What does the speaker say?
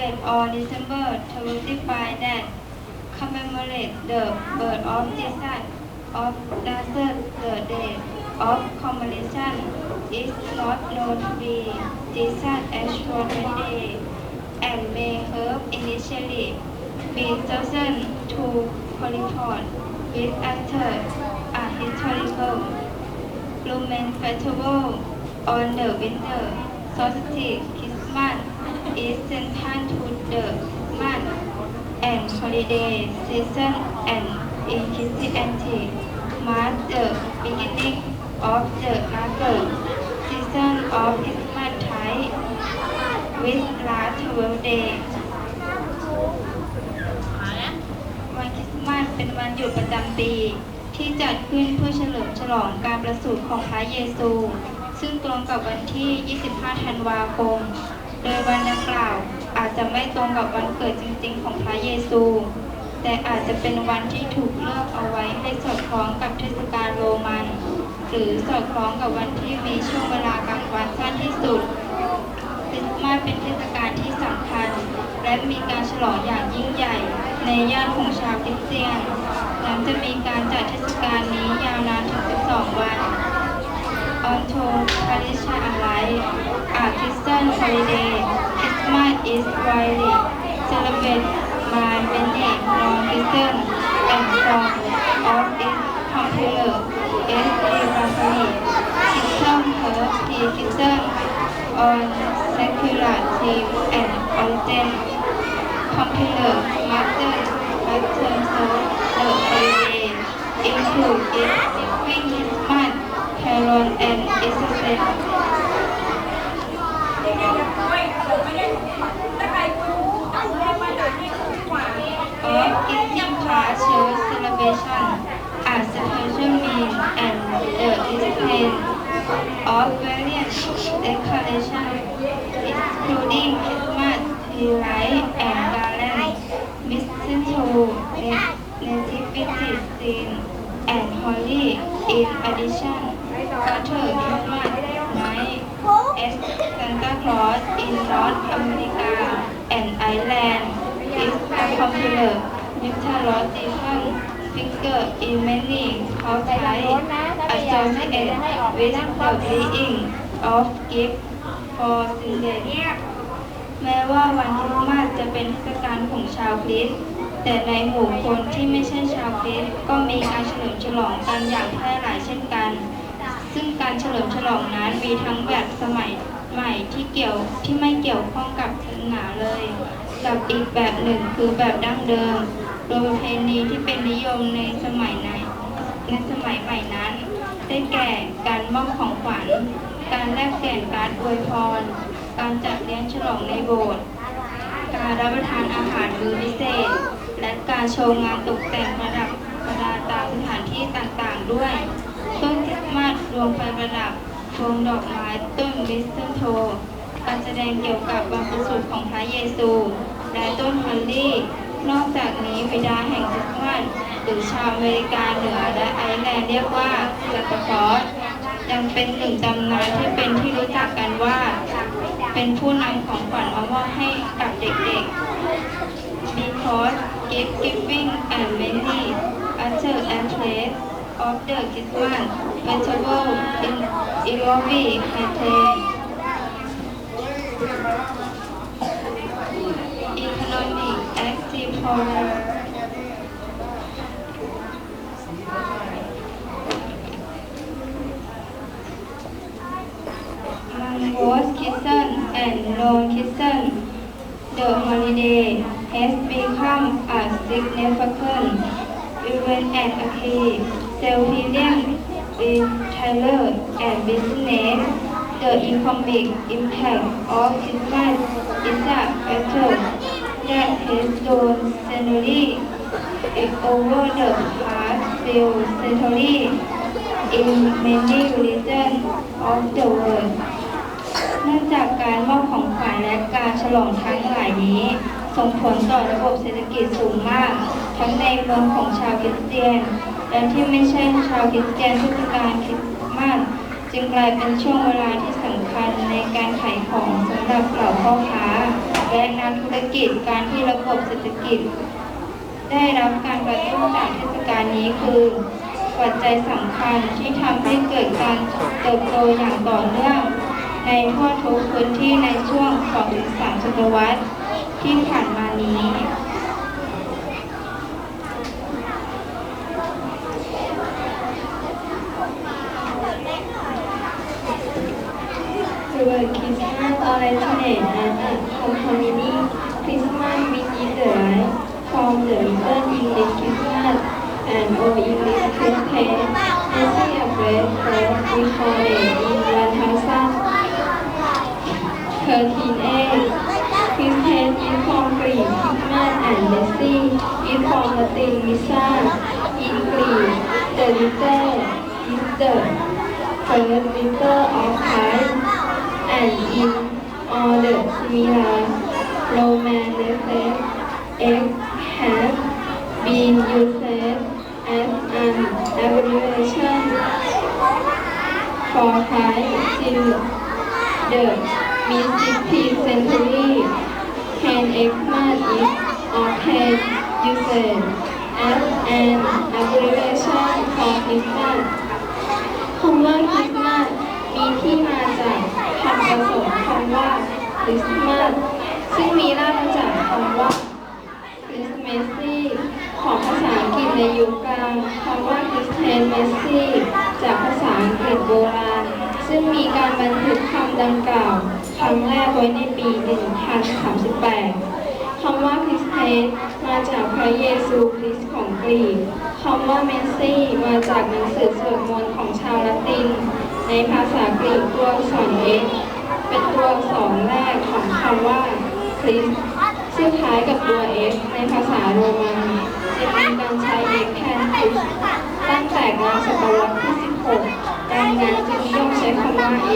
on December 25 that commemorate the birth of Jesus of Nazareth. The day of commemoration is not known to be Jesus actual day and may have initially been chosen to correspond with other a historical Roman festival on the winter solstice Christmas is central to the month and holiday season and in Christianity mark the beginning of the larger season of Christmas tide with last 12 days วันคริสต์มาสเป็นวันหยุดประจำปีที่จัดขึ้นเพื่อเฉลิมฉลองการประสูติของพระเยซู ซึ่งตรงกับวันที่ 25 ธันวาคม โดยวันดังกล่าวอาจจะไม่ตรงกับวันเกิดจริงๆของพระเยซู แต่อาจจะเป็นวันที่ถูกเลือกเอาไว้ให้สอดคล้องกับเทศกาลโรมัน หรือสอดคล้องกับวันที่มีช่วงเวลากลางวันสั้นที่สุดคริสต์มาสเป็นเทศกาลที่สำคัญ และมีการฉลองอย่างยิ่งใหญ่ ในย่านของชาวคริสเตียนหลังจะมีการจัดเทศกาลนี้ยาวนานถึง 12 วัน On to Palisha Alike a Christian holiday Christmas is widely celebrated by many non-Christian and some of its popular is Republic Christian her pre-Christian on secular theme and origin. Popular master pattern of the holiday include its giving Christmas, carol and Easter. Giving class shows celebration as special mean and the display of various decoration including Christmas tree light and garland, mistletoe, na- nativity scene, and holly. In addition, Water Christmas night as Santa Claus in North America and Ireland is a popular mythological figure in many cultures associated with the bringing of gifts for children. แม้ว่าวันคริสต์มาสจะเป็นเทศกาลของชาวคริสต์แต่ในหมู่คนที่ไม่ใช่ชาวคริสต์ก็มีการเฉลิมฉลองกันอย่างแพร่หลายเช่นกัน ซึ่งการเฉลิมฉลองนั้นมีทั้งแบบสมัยใหม่ที่เกี่ยวที่ไม่เกี่ยวข้องกับศาสนาเลย กับอีกแบบหนึ่งคือแบบดั้งเดิม โดยประเพณีที่เป็นนิยมในสมัยในในสมัยใหม่นั้น ได้แก่การมอบของขวัญ การแลกเปลี่ยนการดอวยพร การจัดเลี้ยงฉลองในโบสถ์ การรับประทานอาหารมื้อพิเศษ และการโชว์งานตกแต่งประดับประดาตามสถานที่ต่างๆ ด้วยต้นคริสต์มาสดวงไฟประดับพวงดอกไม้ต้นมิสเตอร์โทการแสดงเกี่ยวกับวันประสูติของพระเยซู และต้นฮอลลี่ นอกจากนี้บิดาแห่งคริสต์มาสหรือชาวอเมริกาเหนือและไอร์แลนด์เรียกว่าซานตาคลอสยังเป็นหนึ่งตำนานที่เป็นที่รู้จักกันว่า เป็นผู้นำของขวัญมามอบให้กับเด็กๆ because gift giving and many other aspects of the Christmas festival in involve heritage economic was christened and non-Christian, the holiday has become a significant event and a key self-healing in Tyler and business. The economic impact of Christmas is a factor that has grown steadily over the past few centuries in many regions of the world. เนื่องจากการมอบของขวัญและการฉลองทั้งหลายนี้ ส่งผลต่อระบบเศรษฐกิจสูงมาก ทั้งในเมืองของชาวคริสเตียน และที่ไม่ใช่ชาวคริสเตียนเทศกาลคริสต์มาสจึงกลายเป็นช่วงเวลาที่สำคัญในการขายของสำหรับเหล่าพ่อค้า แรงงานธุรกิจ การที่ระบบเศรษฐกิจ ได้รับการกระตุ้นจากเทศกาลนี้คือปัจจัยสำคัญที่ทำให้เกิดการเติบโตอย่างต่อเนื่อง ในทั่วทุกพื้นที่ในช่วง 2-3 ศตวรรษที่ผ่านมานี้ The word Christmas originates as a community Christmas which is derived from the Middle English Christmas and Old English Christmas. Nancy a phrase first recorded in 1013A. Christmas is from Greek Christmas and Nancy is from Latin Missa. In Greek, the letter is the first letter of Christ and in all the similar Roman letters X has been used as an abbreviation for Christ since the mid-16th century. Hence, Xmas is often used as an abbreviation for Christmas. คำว่าคริสต์มาสมีที่มาจากคำผสมคำว่า คริสต์มาสซึ่งมีรากมาจากคำว่าคริสเมสซี่ของภาษาอังกฤษในยุคกลางคำว่าคริสเทนเมสซี่จากภาษาอังกฤษโบราณ ซึ่งมีการบันทึกคำดังกล่าวครั้งแรกไว้ในปี 1038 คำว่าคริสเตนมาจากพระเยซูคริสต์ของกรีก คำว่าเมสซี่มาจากหนังสือสวดมนต์ของชาวละติน ในภาษากรีกตัวอักษรเอก เป็นตัวอักษรแรกของคำว่าคริสซึ่งคล้ายกับตัวเอสในภาษาโรมันจะมีการใช้เอกแทนคริสตั้งแต่รางศตวรรษที่ 16 ดังนั้นจึงนิยมใช้คำว่าเ